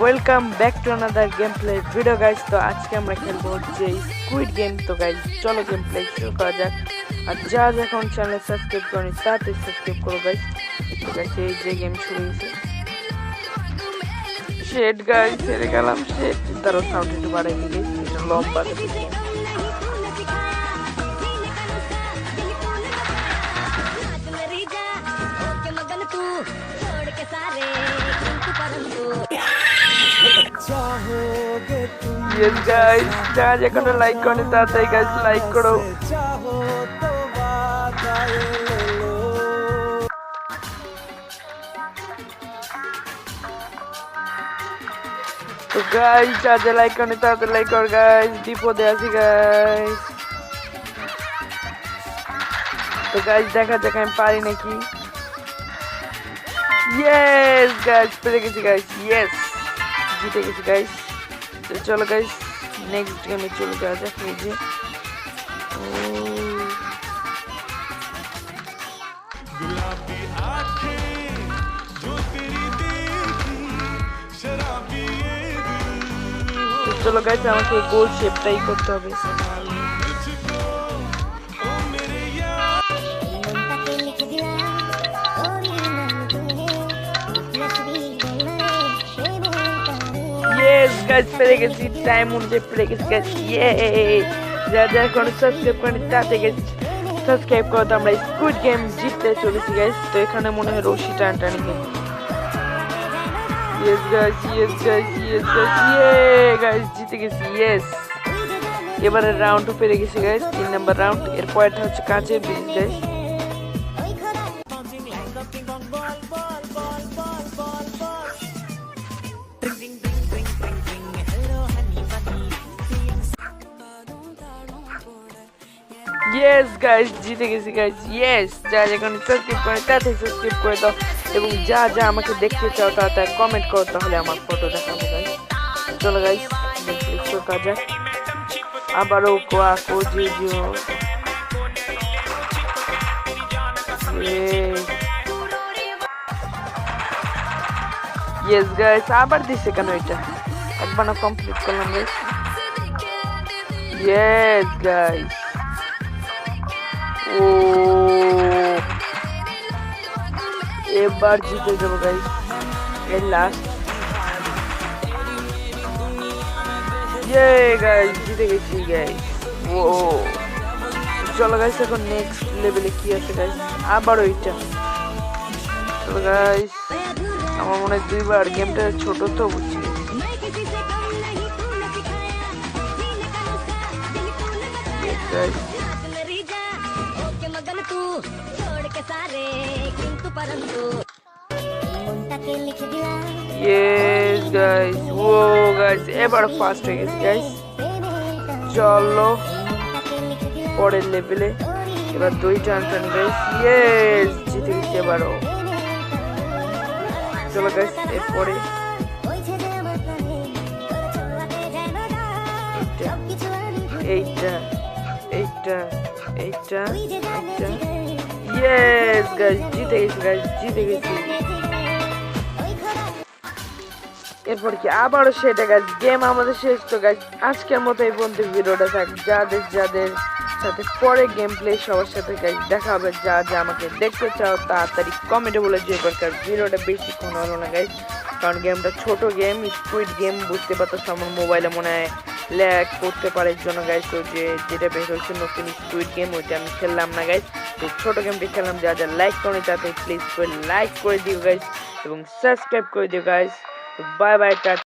Welcome back to another game play video guys তো আজকে আমরা খেলব হচ্ছে স্কুইড গেম তো গাইজ চলো গেম প্লে শুরু করা যাক। আর যা যা এখন চ্যানেল সাবস্ক্রাইব করেনি, তাড়াতাড়ি সাবস্ক্রাইব করো গাইজ তো গাইজ এই যে গেম শুরু হয়েছে। শেড গাইজ হেরে গেলাম। শেড তারও সাউন্ড একটু বাড়াই দিলে। লম্বা ইয়েস গাইজ যা যা লাইক করেনি তাড়াতাড়ি গাইজ লাইক করো। তো গাইজ যা যা লাইক করেনি তাড়াতাড়ি লাইক কর গাইজ বিপদে আছি গাইজ তো গাইজ দেখা যাক আমি পারি নাকি। ইয়েস গাইজ পেরে গেছি গাইজ ইয়েস জিতে গেছি গাইজ তো চলো গাইজ নেক্সট গেমে চলে যাওয়া যাক, এই যে। চলো গাইজ আমাকে গোল শেপটাই করতে হবে। গাইজ পেরে গেছি টাইম অনুযায়ী পেরে গেছি গাইজ ইয়ে যা যা এখন সাবস্ক্রাইব করেনি তাতে গেছি সাবস্ক্রাইব করো তো, আমরা স্কুইড গেম জিততে চলেছি গাইজ তো এখানে মনে হয় রশি টান টানি yes guys yes guys yes guys yeah guys জিতে গেছি ইয়েস এবারে রাউন্ডও পেরে গেছি গাইজ তিন নাম্বার রাউন্ড এর পরেরটা হচ্ছে কাঁচের ব্রিজ গাইজ ইয়েস গাইস জিতে গেছি গাইস ইয়েস যা যা এখন সাবস্ক্রাইব করে তাড়াতাড়ি সাবস্ক্রাইব করে দাও। এবং যা যা আমাকে দেখতে চাও তাড়াতাড়ি কমেন্ট করো, তাহলে আমার ফটো দেখাবো গাইস চলো শুরু করা যাক। আবারও কোয়া কো জিও ইয়েস গাইস আবার দিছে কেন এটা? একবার কমপ্লিট করলাম গাইস ইয়েস গাইস ও, এবার জিতে যাব গাইস এই লাস্ট ইয়ে গাইস জিতে গেছি গাইস ও চলো গাইস এখন নেক্সট লেভেলে কি আছে গাইস আবার ওইটা চলো গাইস আমার মনে হয় দুইবার। গেমটা ছোট তো, বুঝছি। मैं छोड़ के सारे किंतु परंतु मन तक लिख दिया ইয়েস গাইস ও গাইস এবার ফার্স্ট হয়ে গেছি গাইস চলো পরের লেভেলে এবার দুই টান টান গাইস ইয়েস জিতে গেছি এবারও চলো গাইস এরপরে এইটা এইটা এইটা এইটা। ইয়েস গাইস জিতে গেছি গাইস জিতে গেছি। এরপর কি? আবারও সেটা গাছ গেম আমাদের শেষ তো গাছ আজকের মতো এই পর্যন্ত ভিডিওটা থাক। যাদের যাদের সাথে পরে গেম প্লে সবার সাথে গাছ দেখা হবে। যা যা আমাকে দেখতে চাও, তাড়াতাড়ি কমেন্টে বলে যে প্রকার ভিডিওটা বেশিক্ষণ হলো না গাইজ কারণ গেমটা ছোট গেম স্কুইড গেম বুঝতে পারতো, আমার মোবাইলে মনে হয় ল্যাগ করতে পারে জন্য গাইজ তো যে, যেটা বের হয়েছে নতুন স্কুইড গেম ওইটা আমি খেললাম না গাইজ তো ছোট গেমটি খেললাম যা যা লাইক করে তাতে প্লিজ করে লাইক করে দিও গাইজ এবং সাবস্ক্রাইব করে দিও গাইজ বাই বাই টাটা